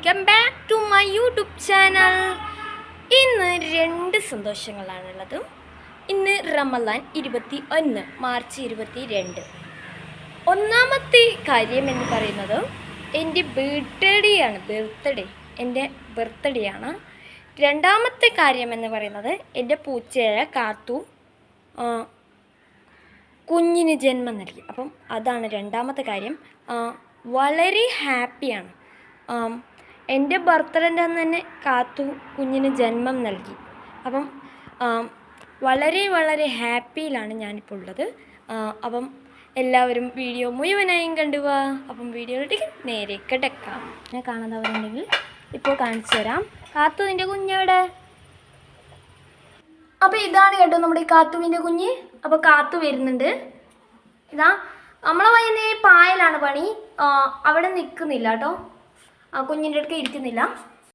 Welcome back to my YouTube channel ഇന്ന് രണ്ട് സന്തോഷങ്ങളാണുള്ളത്. ഇന്ന് റമലാൻ ഇരുപത്തി ഒന്ന് മാർച്ച് ഇരുപത്തി രണ്ട് ഒന്നാമത്തെ കാര്യം എന്ന് പറയുന്നത് എന്റെ ബർത്ത്ഡേ ആണ്. ബർത്ത്ഡേ എന്റെ ബർത്ത്ഡേ ആണ്. രണ്ടാമത്തെ കാര്യം എന്ന് പറയുന്നത് എന്റെ പൂച്ചയായ കാത്തു കുഞ്ഞിന് ജന്മം നൽകി. അപ്പം അതാണ് രണ്ടാമത്തെ കാര്യം. വളരെ ഹാപ്പിയാണ് എന്റെ ബർത്ത്ഡേന്റെ അന്ന് തന്നെ കാത്തു കുഞ്ഞിന് ജന്മം നൽകി. അപ്പം വളരെ വളരെ ഹാപ്പിയിലാണ് ഞാനിപ്പോൾ ഉള്ളത്. അപ്പം എല്ലാവരും വീഡിയോ മുഴുവനായും കണ്ടുപോവാ അപ്പം വീഡിയോയിലേക്ക് നേരെ കിടക്കാം ഞാൻ കാണാത്തവരുണ്ടെങ്കിൽ ഇപ്പോൾ കാണിച്ചു തരാം. കാത്തു നിന്റെ കുഞ്ഞവിടെ അപ്പോൾ ഇതാണ് കേട്ടോ നമ്മുടെ കാത്തുവിന്റെ കുഞ്ഞ്. അപ്പോൾ കാത്തു വരുന്നുണ്ട്. ഇതാ നമ്മളെ വയ്യുന്ന പായലാണ് പണി. അവിടെ നിൽക്കുന്നില്ല കേട്ടോ. ആ കുഞ്ഞിന്റെ അടുക്ക ഇരിക്കുന്നില്ല.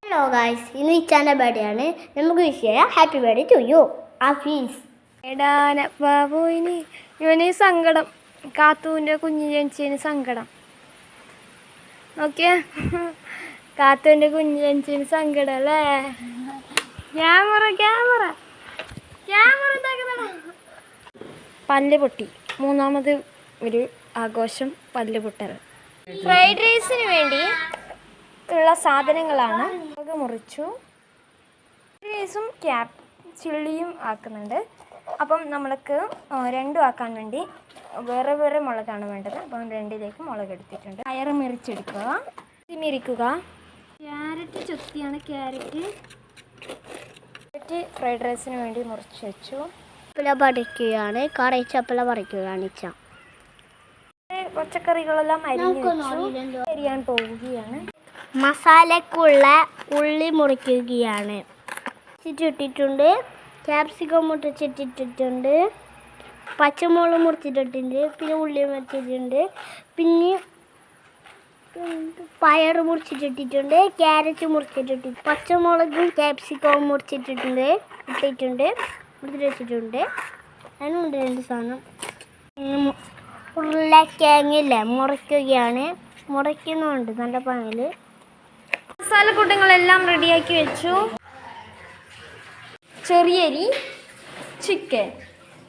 ഹലോ ഗായ്സ് ഇന്ന് ഇച്ചാന്റെ ബർത്ത്ഡേ ആണ്. നമുക്ക് വിഷ് ചെയ്യാം ഹാപ്പി ബർത്ത്ഡേ ടു യു ആഫീസ് എടാന ബാബുവിന് ഇവന് സങ്കടം. കാത്തുവിന്റെ കുഞ്ഞ് ജനിച്ചതിന് സങ്കടം. ഓക്കെ? കാത്തുവിന്റെ കുഞ്ഞ് ജനിച്ചതിന് സങ്കടം അല്ലേ? Camera camera. ക്യാമറ. പല്ല് പൊട്ടി. മൂന്നാമത് ഒരു ആഘോഷം പല്ല് പൊട്ടൽ. ഫ്രൈഡ് റൈസിന് വേണ്ടി ഉള്ള സാധനങ്ങളാണ്. മുളക് മുറിച്ചു. ഫ്രൈഡ് ക്യാപ് ചില്ലിയും ആക്കുന്നുണ്ട്. അപ്പം നമ്മൾക്ക് രണ്ടും ആക്കാൻ വേണ്ടി വേറെ വേറെ മുളകാണ് വേണ്ടത്. അപ്പം രണ്ടിലേക്ക് മുളക് എടുത്തിട്ടുണ്ട്. പയറ് മെറിച്ചെടുക്കുക. തിമിരിക്കുക ക്യാരറ്റ് ചുത്തിയാണ് ക്യാരറ്റ്. ക്യാരറ്റ് ഫ്രൈഡ് റൈസിന് വേണ്ടി മുറിച്ച് വെച്ചു. ചപ്പല പറിക്കുകയാണ് കറി ചപ്പല പറിക്കുകയാണ് പച്ചക്കറികളെല്ലാം അരിഞ്ഞു അരിയാൻ പോവുകയാണ്. മസാലക്കുള്ള ഉള്ളി മുറിക്കുകയാണ്. മുറിച്ചിട്ടിട്ടുണ്ട്. ക്യാപ്സിക്കം മുറിച്ചിട്ടിട്ടുണ്ട്. പച്ചമുളക് മുറിച്ചിട്ടിട്ടുണ്ട്. പിന്നെ ഉള്ളി മുറിച്ചിട്ടുണ്ട്. പിന്നെ പയർ മുറിച്ചിട്ടിട്ടുണ്ട്. ക്യാരറ്റ് മുറിച്ചിട്ടിട്ടുണ്ട് പച്ചമുളകും ക്യാപ്സിക്കവും മുറിച്ചിട്ടിട്ടുണ്ട്. ഇട്ടിട്ടുണ്ട്. മുറിച്ചിട്ട് വെച്ചിട്ടുണ്ട്. അതിനുണ്ട് രണ്ട് സാധനം. ഉരുളക്കിഴങ്ങില്ലേ? മുറിക്കുകയാണ്. മുറിക്കുന്നുണ്ട് നല്ല പണിയിൽ മസാലക്കൂട്ടങ്ങളെല്ലാം റെഡിയാക്കി വെച്ചു. ചെറിയരി ചിക്കൻ.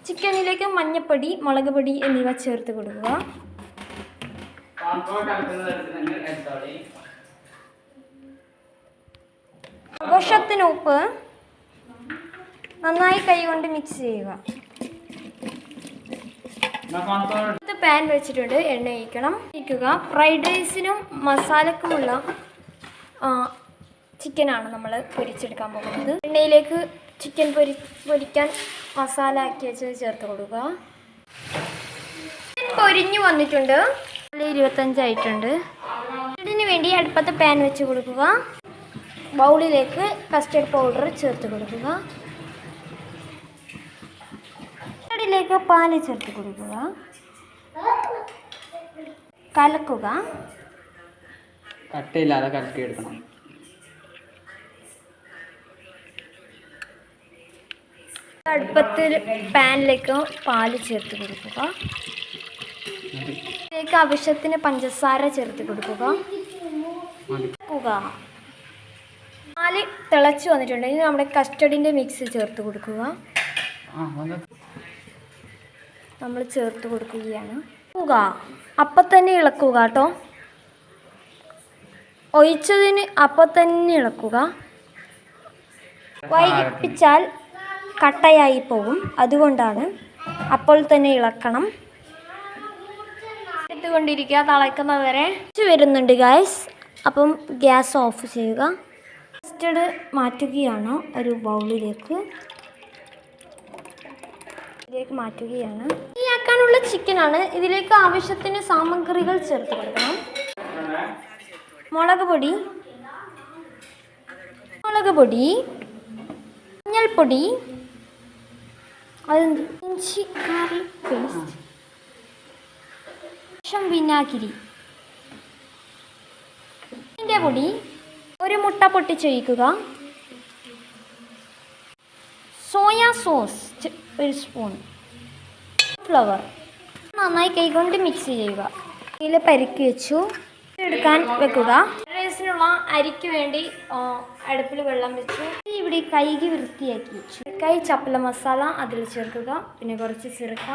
ചിക്കനിലേക്ക് മഞ്ഞപ്പൊടി മുളക് പൊടി എന്നിവ ചേർത്ത് കൊടുക്കുക. ആഘോഷത്തിന് ഉപ്പ് നന്നായി കൈകൊണ്ട് മിക്സ് ചെയ്യുക. പാൻ വെച്ചിട്ടുണ്ട്. എണ്ണ ഒഴിക്കണം. ഫ്രൈഡ് റൈസിനും മസാലക്കുമുള്ള ചിക്കനാണ് നമ്മൾ പൊരിച്ചെടുക്കാൻ പോകുന്നത്. എണ്ണയിലേക്ക് ചിക്കൻ പൊരി പൊരിക്കാൻ മസാല ആക്കി വെച്ച് ചേർത്ത് കൊടുക്കുക. പൊരിഞ്ഞു വന്നിട്ടുണ്ട്. ഇരുപത്തഞ്ചായിട്ടുണ്ട് ഇതിന് വേണ്ടി അടുപ്പത്ത് പാൻ വെച്ച് കൊടുക്കുക. ബൗളിലേക്ക് കസ്റ്റർഡ് പൗഡർ ചേർത്ത് കൊടുക്കുക. കസ്റ്റർഡിലേക്ക് പാൽ ചേർത്ത് കൊടുക്കുക. കലക്കുക. കട്ടയില്ലാതെ കലക്കി എടുക്കണം. അടുപ്പത്തിൽ പാനിലേക്ക് പാൽ ചേർത്ത് കൊടുക്കുക. ഇതിലേക്ക് ആവശ്യത്തിന് പഞ്ചസാര ചേർത്ത് കൊടുക്കുക. പാൽ തിളച്ച് വന്നിട്ടുണ്ടെങ്കിൽ നമ്മുടെ കസ്റ്റഡിന്റെ മിക്സ് ചേർത്ത് കൊടുക്കുക. നമ്മൾ ചേർത്ത് കൊടുക്കുകയാണ്. അപ്പം തന്നെ ഇളക്കുക കേട്ടോ. ഒഴിച്ചതിന് അപ്പോൾ തന്നെ ഇളക്കുക. വൈകിപ്പിച്ചാൽ കട്ടയായി പോകും. അതുകൊണ്ടാണ് അപ്പോൾ തന്നെ ഇളക്കണം. എടുത്തുകൊണ്ടിരിക്കുക തിളയ്ക്കുന്നവരെ വരുന്നുണ്ട് ഗ്യാസ് അപ്പം ഗ്യാസ് ഓഫ് ചെയ്യുക. കസ്റ്റഡ് മാറ്റുകയാണ് ഒരു ബൗളിലേക്ക്. ഇതിലേക്ക് മാറ്റുകയാണ്. ഈ ആക്കാനുള്ള ചിക്കനാണ് ഇതിലേക്ക് ആവശ്യത്തിന് സാമഗ്രികൾ ചേർത്ത് കൊടുക്കണം. മുളക് പൊടി. മുളക് പൊടി. മഞ്ഞൾപ്പൊടി അതെന്ത്? ഇഞ്ചി ഗാർലിക് പേസ്റ്റ്. വിനാഗിരി. ഇതിന്റെ പൊടി ഒരു മുട്ട പൊട്ടിച്ചൊഴിക്കുക. സോയാ സോസ് ഒരു സ്പൂൺ. ഫ്ലവർ. നന്നായി കൈകൊണ്ട് മിക്സ് ചെയ്യുക. ഇതിൽ പരുക്കി വെച്ചു. എടുക്കാൻ വെക്കുക. റൈസിനുള്ള അരിക്ക് വേണ്ടി അടുപ്പിൽ വെള്ളം വെച്ചു. ഇവിടെ കൈകി വൃത്തിയാക്കി വെച്ചു. കൈ ചപ്പല മസാല അതിൽ ചേർക്കുക. പിന്നെ കുറച്ച് ചെറുക്ക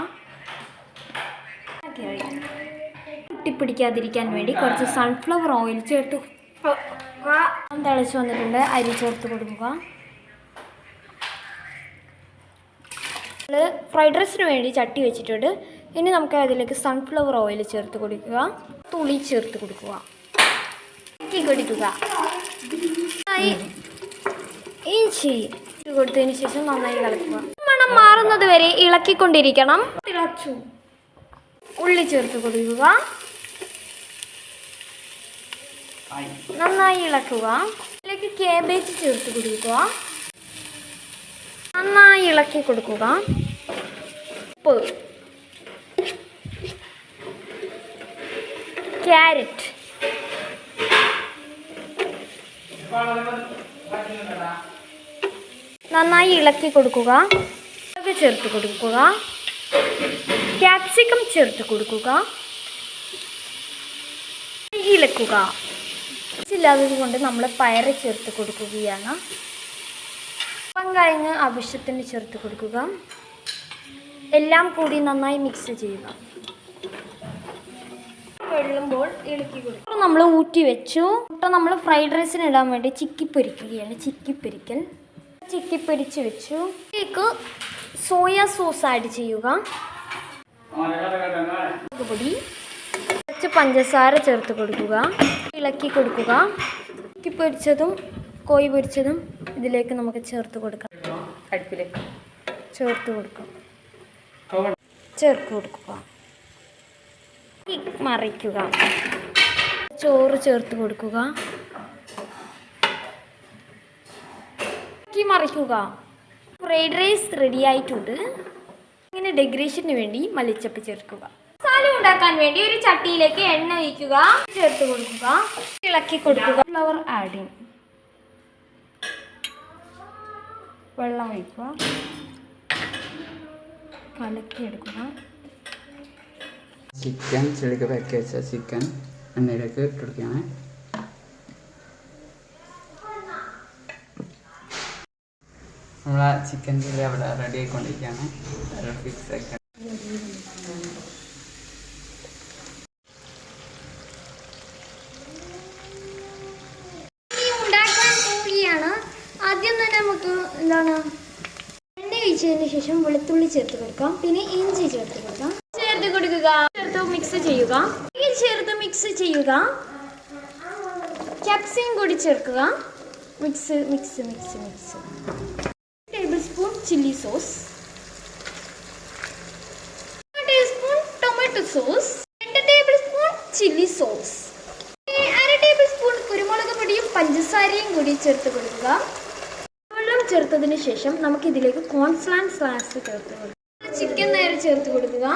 ഒട്ടിപ്പിടിക്കാതിരിക്കാൻ വേണ്ടി കുറച്ച് സൺഫ്ലവർ ഓയിൽ ചേർത്ത്. തിളച്ചു വന്നിട്ടുണ്ട്. അരി ചേർത്ത് കൊടുക്കുക. ഫ്രൈഡ് റൈസിന് വേണ്ടി ചട്ടി വെച്ചിട്ടുണ്ട്. ഇനി നമുക്ക് അതിലേക്ക് സൺഫ്ലവർ ഓയിൽ ചേർത്ത് കൊടുക്കുക. തുളി ചേർത്ത് കൊടുക്കുക. കൊടുക്കുക. ഇഞ്ചി കൊടുത്തതിന് ശേഷം നന്നായി ഇളക്കുക. മണം മാറുന്നത് വരെ ഇളക്കിക്കൊണ്ടിരിക്കണം. തിളച്ചു. ഉള്ളി ചേർത്ത് കൊടുക്കുക. നന്നായി ഇളക്കുക. അതിലേക്ക് കേബേജ് ചേർത്ത് കൊടുക്കുക. നന്നായി ഇളക്കി കൊടുക്കുക. ഉപ്പ്. ക്യാരറ്റ്. നന്നായി ഇളക്കി കൊടുക്കുക. അത് ചേർത്ത് കൊടുക്കുക. ക്യാപ്സിക്കം ചേർത്ത് കൊടുക്കുക. ഇളക്കുക. ഇല്ലാത്തത് കൊണ്ട് നമ്മൾ പയർ ചേർത്ത് കൊടുക്കുകയാണ്. പങ്കായങ്ങ് ആവശ്യത്തിന് ചേർത്ത് കൊടുക്കുക. എല്ലാം കൂടി നന്നായി മിക്സ് ചെയ്യുക. വെള്ളുമ്പോൾ ഇളക്കി കൊടുക്കും. നമ്മൾ ഊറ്റി വെച്ചു. മുട്ട നമ്മൾ ഫ്രൈഡ് റൈസിന് ഇടാൻ വേണ്ടി ചിക്കി പൊരിക്കുകയാണ്. ചിക്കി പൊരിക്കൽ. ചിക്കി പൊരിച്ച് വെച്ചു. ഇതിലേക്ക് സോയ സോസ് ആഡ് ചെയ്യുക. പൊടി കുറച്ച് പഞ്ചസാര ചേർത്ത് കൊടുക്കുക. ഇളക്കി കൊടുക്കുക. ചിക്കി പൊരിച്ചതും കോഴി പൊരിച്ചതും ഇതിലേക്ക് നമുക്ക് ചേർത്ത് കൊടുക്കാം. അടുപ്പിലേക്ക്. ചേർത്ത് കൊടുക്കാം. ചേർത്ത് കൊടുക്കുക. മറിക്കുക. ചോറ് ചേർത്ത് കൊടുക്കുക. ഈ മറിക്കുക. ഫ്രൈഡ് റൈസ് റെഡി ആയിട്ടുണ്ട്. ഇങ്ങനെ ഡെക്കറേഷന് വേണ്ടി മല്ലിച്ചപ്പ് ചേർക്കുക. മസാല ഉണ്ടാക്കാൻ വേണ്ടി ഒരു ചട്ടിയിലേക്ക് എണ്ണ ഒഴിക്കുക. ചേർത്ത് കൊടുക്കുക. ഇളക്കി കൊടുക്കുക. ഫ്ലവർ ആഡിങ് വെള്ളം ഒഴിക്കുക. കലക്കിയെടുക്കുക. ചിക്കൻ ചെളിക്ക് പാക്ക് വെച്ച ചിക്കൻ എണ്ണയിലേക്ക് ഇട്ടെടുക്കുകയാണ്. നമ്മളെ ചിക്കൻ ചില്ലി അവിടെ റെഡി ആയിക്കൊണ്ടിരിക്കുകയാണ്. ഫിക്സ് ആക്കി എന്താണ് എണ്ണ ഒഴിച്ചതിന് ശേഷം വെളുത്തുള്ളി ചേർത്ത് കൊടുക്കാം. പിന്നെ ഇഞ്ചി ചേർത്ത് ചെയ്യുക. ചേർത്ത് മിക്സ് ചെയ്യുക. ക്യാപ്സിയം കൂടി ചേർക്കുക. Mix mix mix mix tablespoon chilli sauce tablespoon tomato sauce രണ്ട് ടേബിൾ സ്പൂൺ ചില്ലി സോസ് അര ടേബിൾ സ്പൂൺ കുരുമുളക് പൊടിയും പഞ്ചസാരയും കൂടി ചേർത്ത് കൊടുക്കുക. വെള്ളം ചേർത്തതിന് ശേഷം നമുക്ക് ഇതിലേക്ക് കോൺഫ്ലാൻ സ്ലാസ് ചേർത്ത് കൊടുക്കുക. ചിക്കൻ നേരെ ചേർത്ത് കൊടുക്കുക.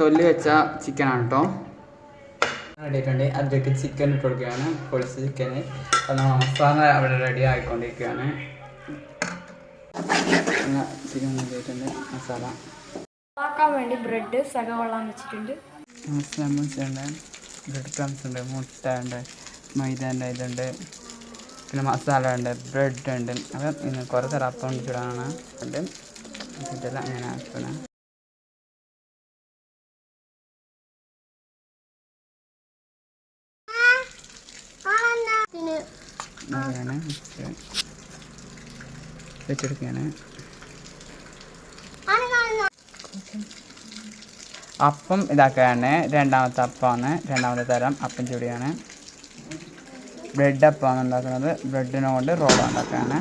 തൊല്ലി വെച്ച ചിക്കനാണ് കേട്ടോ റെഡിയായിട്ടുണ്ട്. അതിലേക്ക് ചിക്കൻ ഇട്ട് കൊടുക്കുകയാണ്. പൊളിച്ച ചിക്കന് അത് മസാല അവിടെ റെഡി ആയിക്കൊണ്ടിരിക്കുകയാണ്. ചിക്കൻ മസാല വേണ്ടി ബ്രെഡ് സക വെള്ളം വെച്ചിട്ടുണ്ട്. ലെമൺസ് ഉണ്ട്. ബ്രെഡ് ക്രംസ് ഉണ്ട്. മുട്ട ഉണ്ട്. മൈദന്റെ ഇതുണ്ട്. പിന്നെ മസാല ഉണ്ട്. ബ്രെഡ് ഉണ്ട്. അപ്പം ഇന്ന് കുറേ തരം അപ്പം ചൂടാണ് ഉണ്ട് ഇതെല്ലാം അങ്ങനെ ആക്കണം. മിക്സ്. വെച്ചെടുക്കുകയാണ്. അപ്പം ഇതാക്കുകയാണ്. രണ്ടാമത്തെ അപ്പമാണ്. രണ്ടാമത്തെ തരം അപ്പം ചൂടിയാണ്. ബ്രെഡ് അപ്പമാണ് ഉണ്ടാക്കുന്നത്. ബ്രെഡിനെ കൊണ്ട് റോൾ ഉണ്ടാക്കുകയാണ്.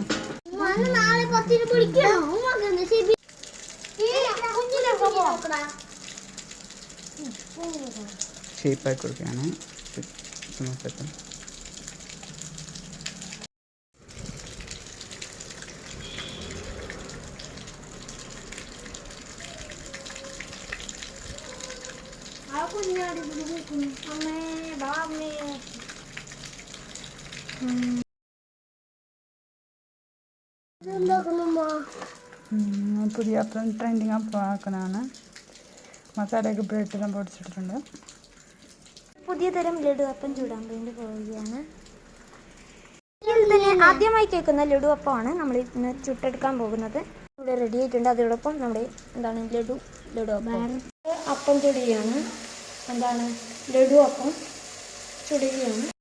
ഷേപ്പായി കൊടുക്കുകയാണ്. സമൂസപ്പം പുതിയ ട്രെൻഡിങ് അപ്പം ആക്കുന്നതാണ്. മസാലയൊക്കെ ബ്രെഡെല്ലാം പൊടിച്ചിട്ടുണ്ട് പുതിയ തരം ലഡു അപ്പം ചൂടാൻ വേണ്ടി പോവുകയാണ്. തന്നെ ആദ്യമായി കേൾക്കുന്ന ലഡു അപ്പമാണ് നമ്മൾ ഇന്ന് ചുട്ടെടുക്കാൻ പോകുന്നത്. ഇവിടെ റെഡി ആയിട്ടുണ്ട്. അതോടൊപ്പം നമ്മുടെ എന്താണ് ലഡു ലഡു അപ്പം അപ്പം ചുടുകയാണ്. എന്താണ്? ലഡു അപ്പം ചുടുകയാണ്.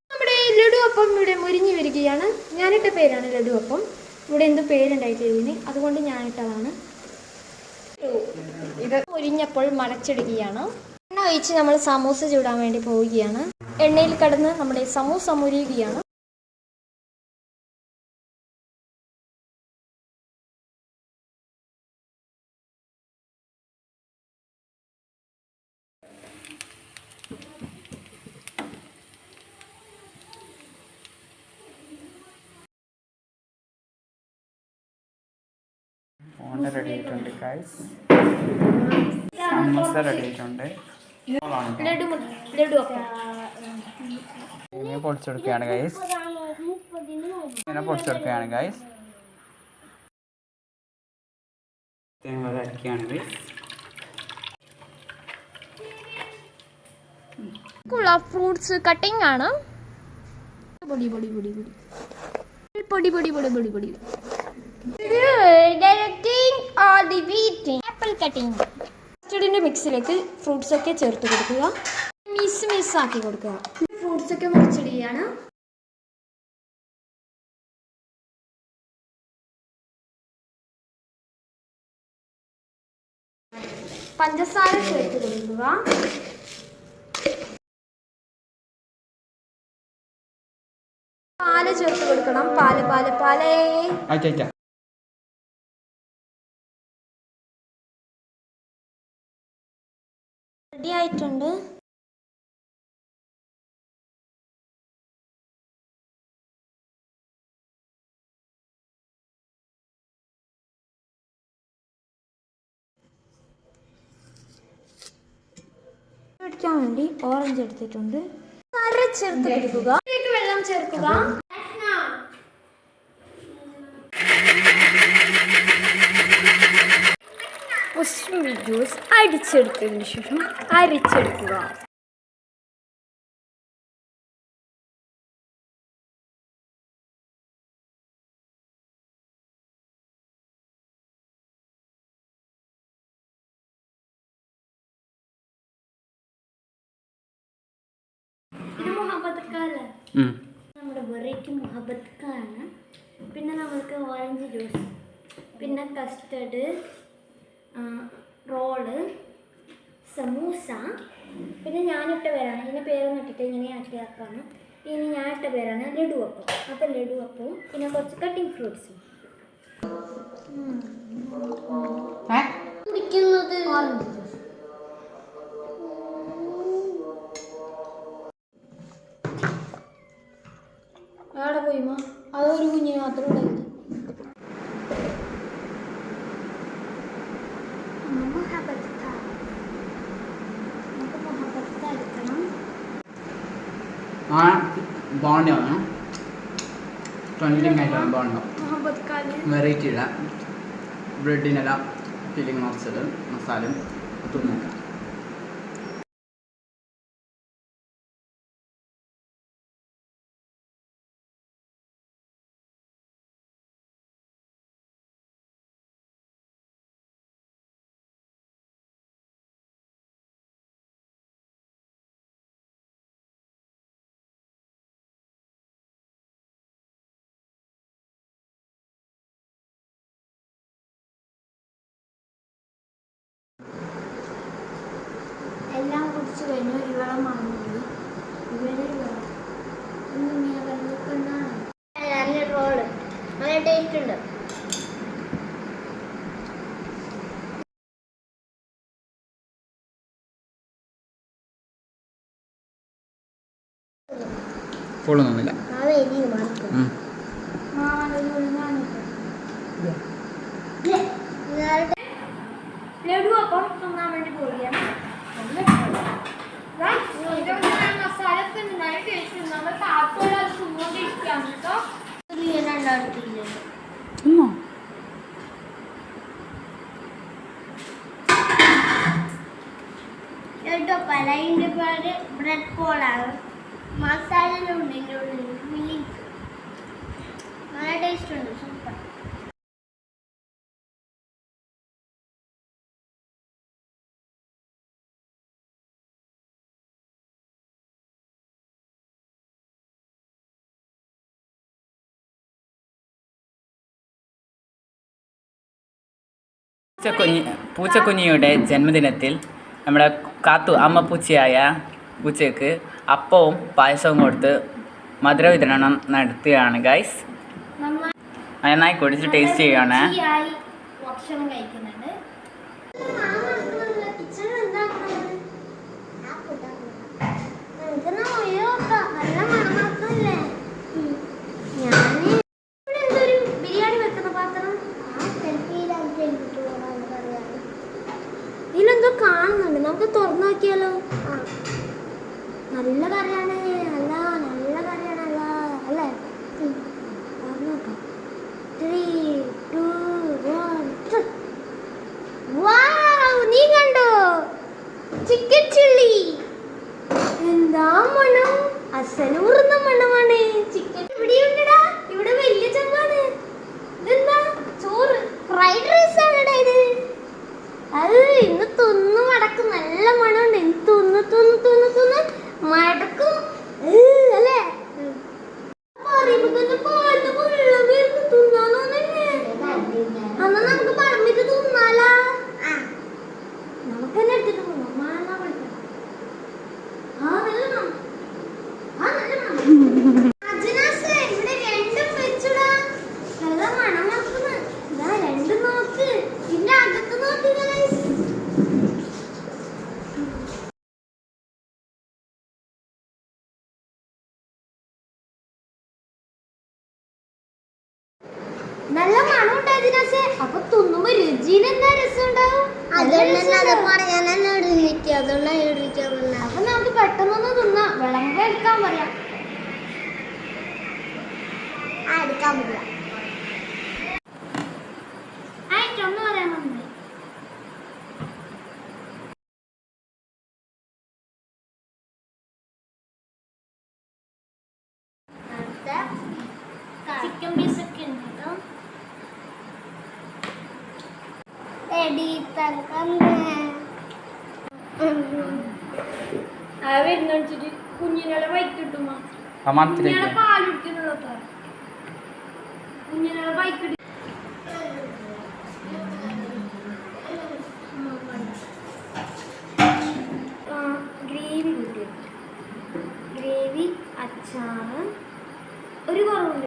അപ്പം ഇവിടെ മുരിഞ്ഞു വരികയാണ്. ഞാനിട്ട പേരാണ് ലഡു അപ്പം. ഇവിടെ എന്തോ പേരുണ്ടായി ഇതിന് അതുകൊണ്ട് ഞാനിട്ടതാണ്. ഇത് മുരിഞ്ഞപ്പോൾ മറച്ചിടുകയാണ്. എണ്ണ ഒഴിച്ച് നമ്മൾ സമൂസ ചൂടാൻ വേണ്ടി പോവുകയാണ്. എണ്ണയിൽ കടന്ന് നമ്മുടെ സമൂസ മുരിയുകയാണ്. റെഡി ആയിട്ടുണ്ട് ഗൈസ് സമോസ റെഡി ആയിട്ടുണ്ട് ഇങ്ങനെ പൊടിച്ചെടുക്കുകയാണ് ഗൈസ് ഇങ്ങനെ പൊടിച്ചെടുക്കുകയാണ് ഗൈസ് തേങ്ങ അരക്കുകയാണ് ഗൈസ് ഫ്രൂട്ട്സ് കട്ടിംഗ് ആണ്. പൊടി പൊടി പൊടി പൊടി. പൊടി പൊടി പൊടി പൊടി പൊടി ആപ്പിൾ കട്ടിംഗ് കസ്റ്റഡിന്റെ മിക്സിലേക്ക് ഫ്രൂട്ട്സ് ഒക്കെ ചേർത്ത് കൊടുക്കുക. മിസ് മിസ് ആക്കി കൊടുക്കുക. ഫ്രൂട്ട്സ് ഒക്കെ മുറിച്ചിടുകയാണ്. പഞ്ചസാര ചേർത്ത് കൊടുക്കുക. പാൽ ചേർത്ത് കൊടുക്കണം. പാൽ പാൽ പാലേ. റെഡിയായിട്ടുണ്ട്. പിടിക്കാൻ വേണ്ടി ഓറഞ്ച് എടുത്തിട്ടുണ്ട്. വളരെ ചേർത്ത് പിടിക്കുക വെള്ളം ചേർക്കുക. അടിച്ചെടുത്തതിന് ശേഷം അരിച്ചെടുക്കുക നമ്മുടെ വെറൈറ്റി മുഹബത്ത്ക്കാണ്. പിന്നെ നമ്മൾക്ക് ഓറഞ്ച് ജ്യൂസ് പിന്നെ കസ്റ്റർഡ് റോൾ സമൂസ പിന്നെ ഞാനിട്ട പേരാണ്. ഇതിന്റെ പേരൊന്നും ഇട്ടിട്ട് ഇങ്ങനെ ആക്കി ആക്കാണ്. ഇനി ഞാൻ ഇട്ട പേരാണ് ലഡു അപ്പം അപ്പം ലഡു അപ്പവും പിന്നെ കുറച്ച് കട്ടിങ് ഫ്രൂട്ട്സും കുടിക്കുന്നത്. ഓറഞ്ച് ജ്യൂസ് എവിടെ പോയിമോ അതൊരു കുഞ്ഞിന് മാത്രമേ ഉണ്ടായിരുന്നു బాగుండేవాను ట్వంటీంగ్ ఐటమ్ బాగుండవు വെറൈറ്റി ഇടാം ബ്രെഡിനെല്ലാം ഫില്ലിംഗ് മറച്ചത് മസാലയും തുന്നക്കാം കുടിച്ചു കഴിഞ്ഞു ഇവളെ ഇവരെ ഇങ്ങനെ വെള്ളക്കെണ്ണാണ് നല്ല റോൾ നല്ല ടേസ്റ്റ് ഉണ്ട്. ഫുള്ള് ഒന്നുമില്ല ആ എരി മറക്കും ലഡു അപ്പം തിന്നാൻ വേണ്ടി പോവുകയാണ് മസാലൊക്കെ നന്നായി കഴിച്ചു നമ്മൾ താത്തോടെ തിന്നുകൊണ്ടിരിക്കുകയാണ് കേട്ടോ രണ്ടായിരത്തില്ലേ തിന്നോ ഇതിന്റെ പേര് ബ്രെഡ് പോളാണ്. മസാല ഉണ്ട് ഇതിന്റെ ഉള്ളിൽ ഫില്ലിങ്സ് നല്ല ടേസ്റ്റ് ഉണ്ട് സൂപ്പർ പൂച്ചക്കുഞ്ഞി പൂച്ചക്കുഞ്ഞിയുടെ ജന്മദിനത്തിൽ നമ്മുടെ കാത്തു അമ്മ പൂച്ചയായ പൂച്ചയ്ക്ക് അപ്പവും പായസവും കൊടുത്ത് മധുര വിതരണം നടത്തുകയാണ് ഗൈസ് നന്നായി കുടിച്ച് ടേസ്റ്റ് നന്നായി ഭക്ഷണം കഴിക്കുന്നുണ്ട്. നമുക്ക് തുറന്നു നോക്കിയാലോ? നല്ല കറിയാണ്. നല്ല കറിയാണല്ല അല്ലേ തുറന്നു നോക്കാം ത്രീ ടു വൺ വാവ് നീ കണ്ടോ ചിക്കൻ ചില്ലി എന്താ മണം അസലൂറുന്ന മണമാണ് ചിക്കൻ ഇവിടെ ഉണ്ടടാ ഇവിടെ വലിയ ചെമ്പാണ് ഇതെന്താ ചോറ് ഫ്രൈഡ് റൈസ് ആണടാ ഇത് അത് ഇന്ന് തിന്നു മടക്കും നല്ല മണമുണ്ട് ഇന്ന് തിന്നു തിന്നു തിന്നു തിന്നു മടക്കും ഏ, അല്ലേ പറയുമ്പോ തന്നെ പാലിന് വെള്ളം വരുന്നു തിന്നാലോ തന്നെ അന്ന് നമുക്ക് പറമ്പിട്ട് തിന്നാലാ നമുക്ക് തന്നെ എടുത്തിട്ട് പോകാം മാങ്ങ വിളിക്കാം ആ നല്ല മണം. ആ നല്ല മണം. അജനാസേ, ഇവിടെ രണ്ടും വെച്ചുടാ. നല്ല മണം മണക്കുന്നു. ദാ രണ്ടും നോക്ക്. ഇതിന്റെ അകത്ത് നോക്ക് guys. നല്ല മണം ഉണ്ടായിരുന്നേ അപ്പൊ തിന്നുമ്പോ രുചിയിൽ എന്താ രസം ഉണ്ടാവും അപ്പൊ നമുക്ക് പെട്ടെന്നൊന്ന് തിന്നാം വിളമ്പ എടുക്കാൻ പറയാം എടുക്കാൻ പറ്റില്ല. ചിക്കൻ പീസ് ഒക്കെ ഉണ്ട് കേട്ടോ. എടി തങ്കമ്മേ ആ വരുന്നടിച്ചിട്ട് കുഞ്ഞിനെ ബൈക്ക് കിട്ടുമോ സമാനത്തിലേക്ക് കുഞ്ഞിനെ പാലുടിക്കുന്നുള്ളൂ കുഞ്ഞിനെ ബൈക്ക് ഗ്രേവി കൂട്ടി ഗ്രേവി അച്ചാറ് ഒരു കുറവുണ്ട്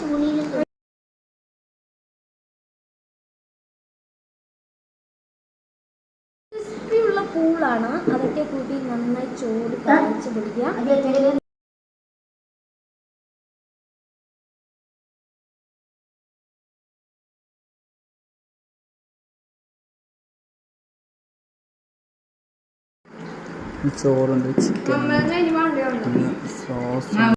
തുണിയിൽ പൂളാണ് അതൊക്കെ കൂട്ടി നന്നായി ചോറ് കാണിച്ച് പിടിക്കുക. ചോറുണ്ട് ചിക്കൻ സോസ്